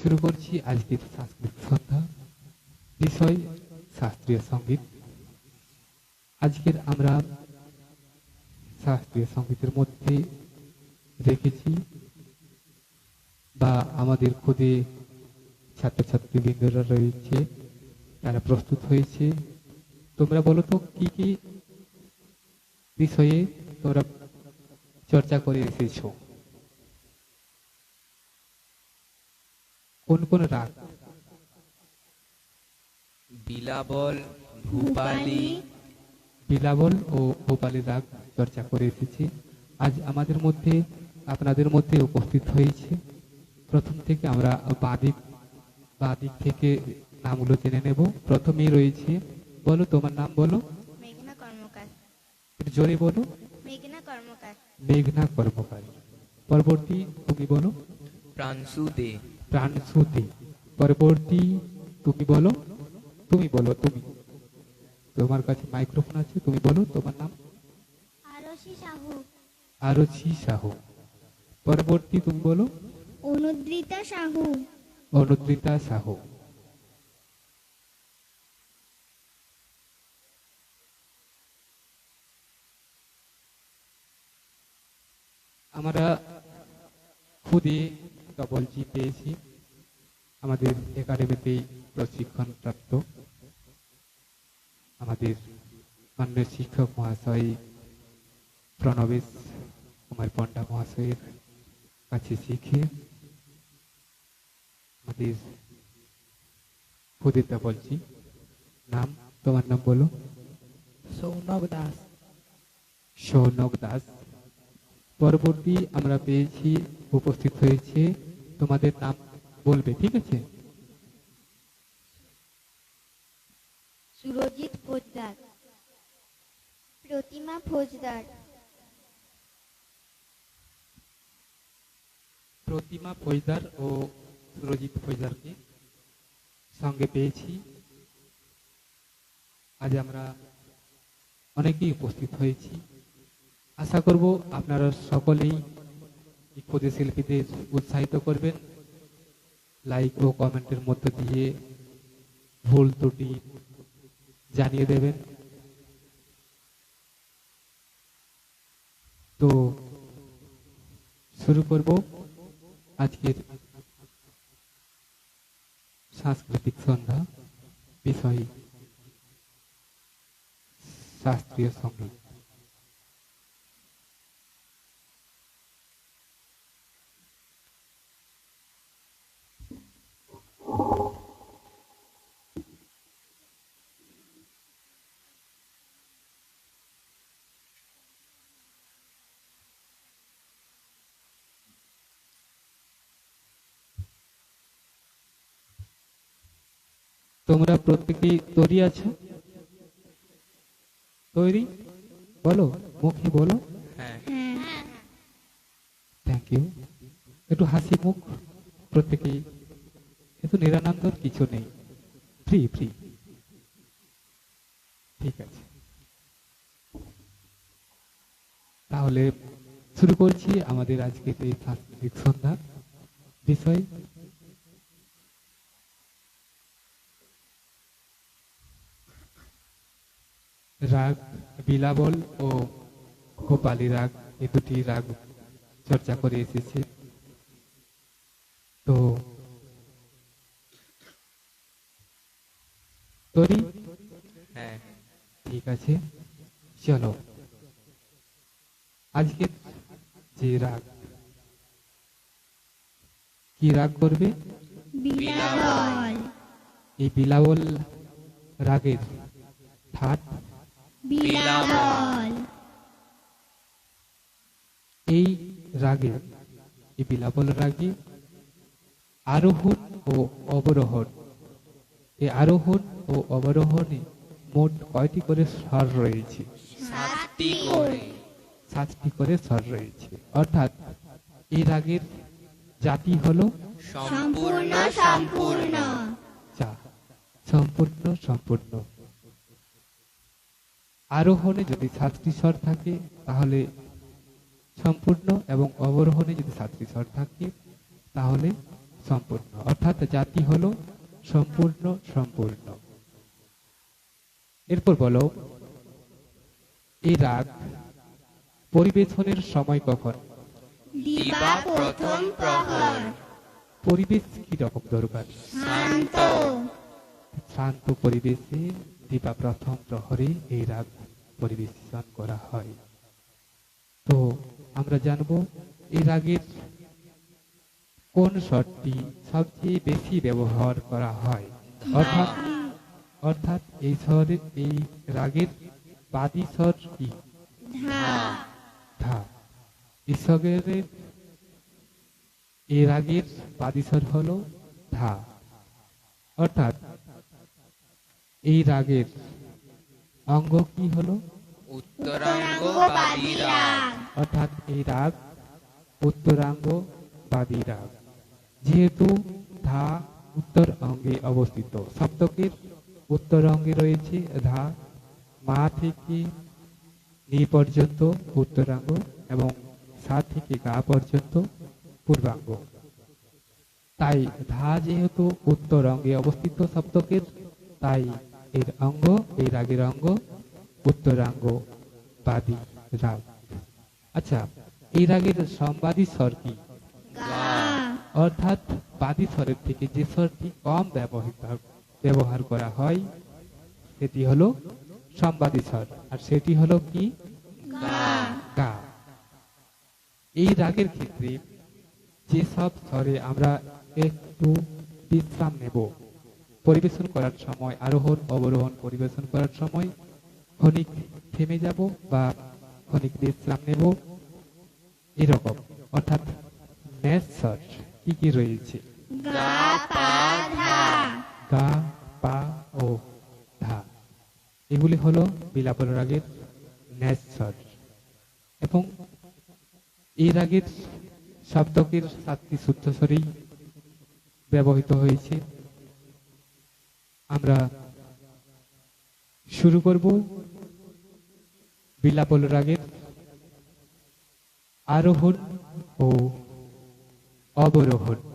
শুরু করছি আজকের সাংস্কৃতিক সন্ধ্যা, বিষয় শাস্ত্রীয় সংগীত। আজকের আমরা শাস্ত্রীয় সঙ্গীতের মধ্যে রেখেছি বা আমাদের খুদে ছাত্রছাত্রী ছাত্রছাত্রীবৃন্দরা রয়েছে, তারা প্রস্তুত হয়েছে। তোমরা বলো তো, কি কি বিষয়ে তোমরা চর্চা করে এসেছ? কোন কোন রাগ? বিলাবল ভূপালি। বিলাবল ও ভূপালি রাগ চর্চা করে এসেছি। আজ আমাদের মধ্যে আপনাদের মধ্যে উপস্থিত হয়েছে। প্রথম থেকে আমরা বাদিক বাদিক থেকে নামগুলো জেনে নেব। প্রথমেই রয়েছে বলো তোমার নাম বলো। মেঘনা কর্মকার। জোরে বলো। মেঘনা কর্মকার। মেঘনা কর্মকারী। পরবর্তী তুমি বলো। প্রাংশু দে। প্রাণসুতি পরবর্তী তুমি বলো তুমি বলো তুমি। তোমার কাছে মাইক্রোফোন আছে তুমি বলো তোমার নাম? আরশি সাহু। আরচি সাহু। পরবর্তী তুমি বলো? অনুদ্রিতা সাহু। অনুদ্রিতা সাহু। আমরা খুদে ডবল জি পেয়েছি। আমাদের একাডেমিতেই প্রশিক্ষণ প্রাপ্ত আমাদের মাননীয় শিক্ষক মহাশয় প্রণবেশ কুমার পণ্ডা মহাশয়ের কাছে শিখে আমাদের খুদেটা বলছি। নাম তোমার নাম বলো। সৌনক দাস। সৌনক দাস। পরবর্তী আমরা পেয়েছি উপস্থিত হয়েছে তোমাদের নাম বলবে ঠিক আছে? সুরজিৎ ফৌজদার প্রতিমা ফৌজদার প্রতিমা ফৌজদার ও সুরজিৎ ফৌজদারকে সঙ্গে পেয়েছি। আজ আমরা অনেকেই উপস্থিত হয়েছি। আশা করব আপনারা সকলেই ক্ষুদে শিল্পীদের উৎসাহিত করবেন। লাইক ও কমেন্টের মধ্য দিয়ে ভুল ত্রুটি জানিয়ে দেবেন। তো শুরু করব আজকের সাংস্কৃতিক সন্ধ্যা বিষয়, শাস্ত্রীয় সংগীত। তোমরা প্রত্যেকেই তৈরি আছো? তৈরি? বলো মুখে বলো। হ্যাঁ। থ্যাংক ইউ একটু হাসি মুখ প্রত্যেকেই। কিন্তু নিরানন্দর কিছু নেই। ফ্রি ফ্রি ঠিক আছে। তাহলে শুরু করছি আমাদের আজকের এই সাংস্কৃতিক সন্ধ্যা। বিষয়? রাগ, বিলাবল ও গোপালী রাগ এই দুটি রাগ চর্চা করে এসেছে। তো তরি হ্যাঁ। ঠিক আছে চলো। আজকে যে রাগ কি রাগ করবে? এই বিলাবল রাগের ঠাট। এই রাগে এই বিলাবল রাগে আরোহণ ও অবরোহণ এই আরোহণ ও অবরোহণে মোট কয়টি করে স্বর রয়েছে? সাতটি করে। সাতটি করে স্বর রয়েছে। অর্থাৎ এই রাগের জাতি হলো? সম্পূর্ণ সম্পূর্ণ। চা সম্পূর্ণ সম্পূর্ণ। আরোহণে যদি সাতটি স্বর থাকে তাহলে সম্পূর্ণ এবং অবরোহণে যদি সাতটি স্বর থাকে তাহলে সম্পূর্ণ। অর্থাৎ জাতি হলো সম্পূর্ণ সম্পূর্ণ। এরপর বলো এই রাগ পরিবেশনের সময় কখন? দিবা প্রথম প্রহর। পরিবেশ কি রকম দরকার? শান্ত। শান্ত পরিবেশে দিবা প্রথম প্রহরে এই রাগ পরিবেশন করা হয়। তো আমরা জানব এই রাগের কোন স্বরটি সবচেয়ে বেশি ব্যবহার করা হয়? অর্থাৎ অর্থাৎ এই স্বরের এই রাগের বাদী স্বর কি? ধা ঈশ্বরের এই রাগের বাদী স্বর হলো ধা অর্থাৎ এই রাগের অঙ্গ কি হলো? উত্তরাঙ্গ অর্থাৎ এই রাগ উত্তরাঙ্গ বাদী রাগ। যেহেতু ধা উত্তর অঙ্গে অবস্থিত। সপ্তকের উত্তর অঙ্গে রয়েছে ধা, মা থেকে নি পর্যন্ত উত্তরাঙ্গ এবং সা থেকে গা পর্যন্ত পূর্বাঙ্গ। তাই ধা যেহেতু উত্তর অঙ্গে অবস্থিত সপ্তকের, তাই এর অঙ্গ এই রাগের অঙ্গ উত্তরাঙ্গ বাদী রাগ। আচ্ছা এই রাগের সম্বাদী স্বর কি? গা। অর্থাৎ বাদী স্বরের থেকে যে স্বরটি কম ব্যবহৃত ব্যবহার করা হয়, সেটি হলো সম্বাদী স্বর আর সেটি হলো কি? এই রাগের ক্ষেত্রে যে সব স্বরে আমরা একটু বিশ্রাম নেব। পরিবেশন করার সময়, আরোহণ, অবরোহণ, পরিবেশন করার সময় ক্ষণিক থেমে যাব বা ক্ষণিক বিশ্রাম নেব। এরকম। অর্থাৎ ন্যাস স্বর কি কি রয়েছে? গা পা ধা। গা পা ও ধা। এগুলি হলো বিলাপল রাগের ন্যাস স্বর এবং এই রাগের শব্দকের সাতটি শুদ্ধ স্বরেই ব্যবহৃত হয়েছে। আমরা শুরু করব বিলাপল রাগের আরোহণ ও অবরোহণ।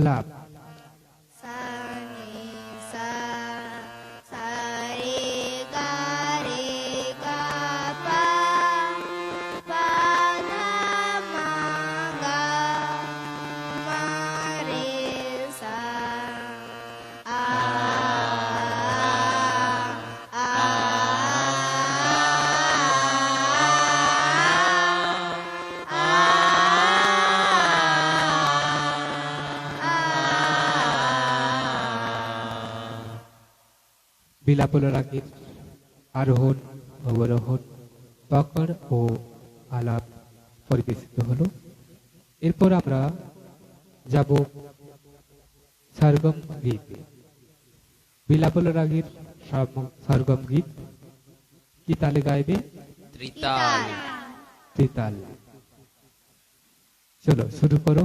আলাপ বিলাপ রাগের আরোহণ অবরোহণ পাকড় ও আলাপ পরিবেশিত হল। এরপর আমরা যাব সার্গম গীত। বিলাপল রাগের সরগম গীত কি তালে গাইবে? ত্রিতাল। ত্রিতাল। চলো শুরু করো।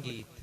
Sangeet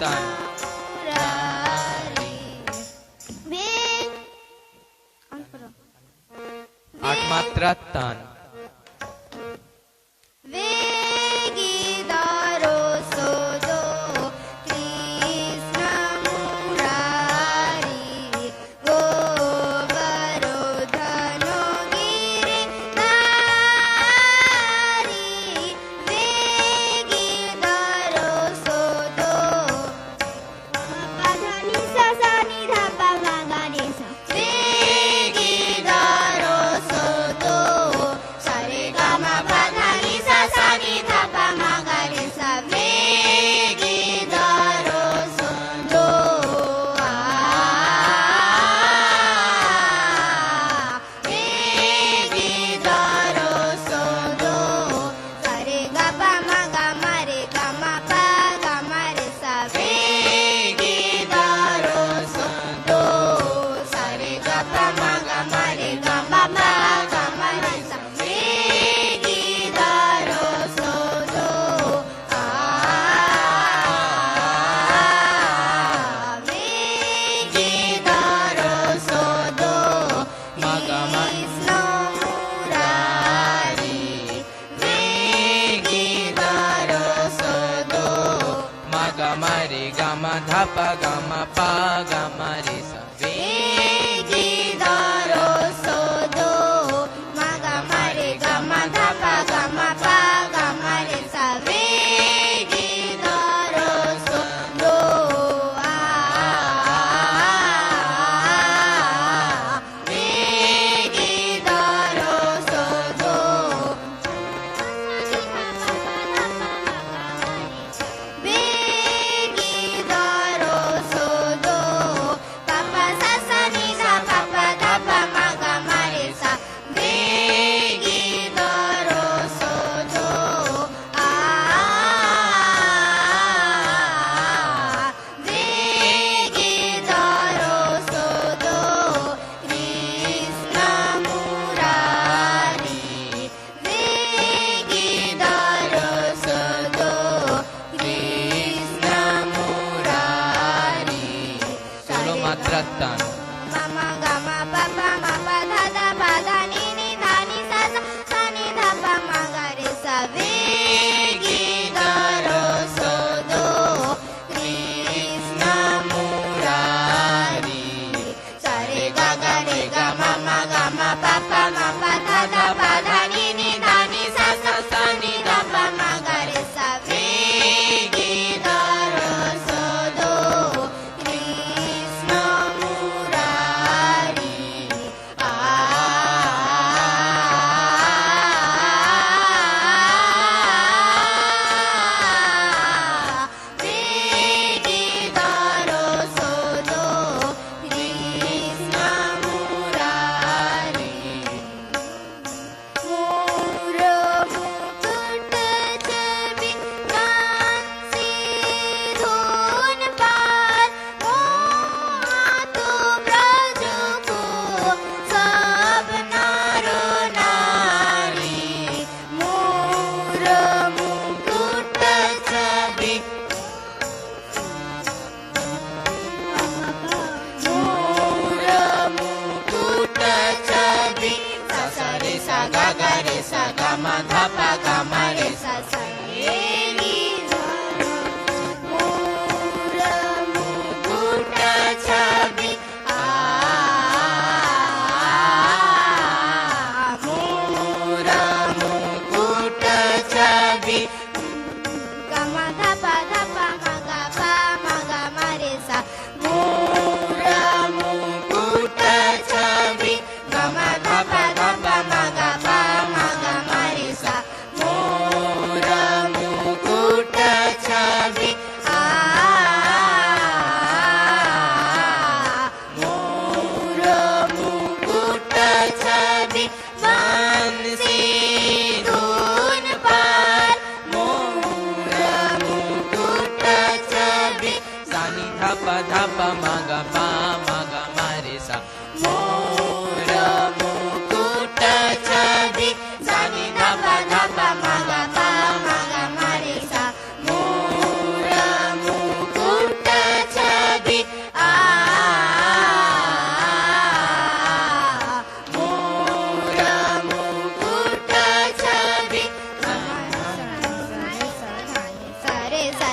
तान आठ मात्रा तान गा मे गा मा धापा प मा गा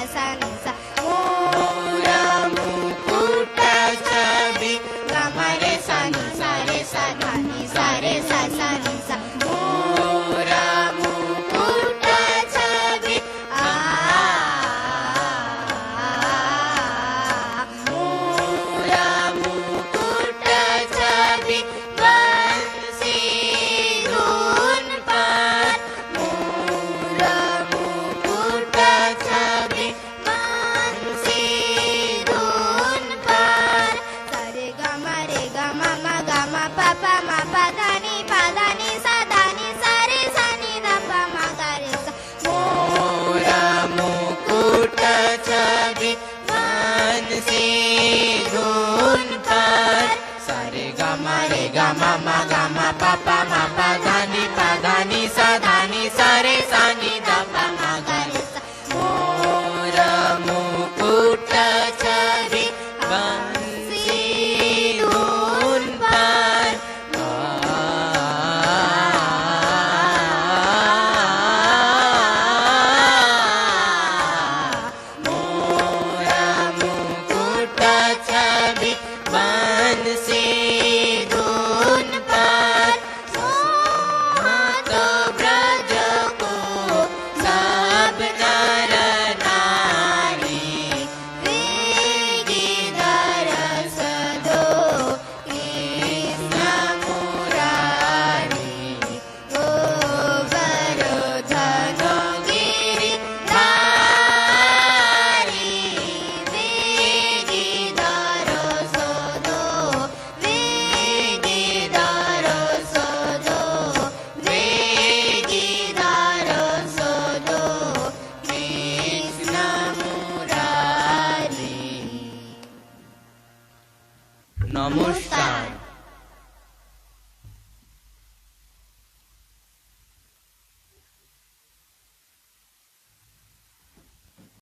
Hasan mama, mama, papa.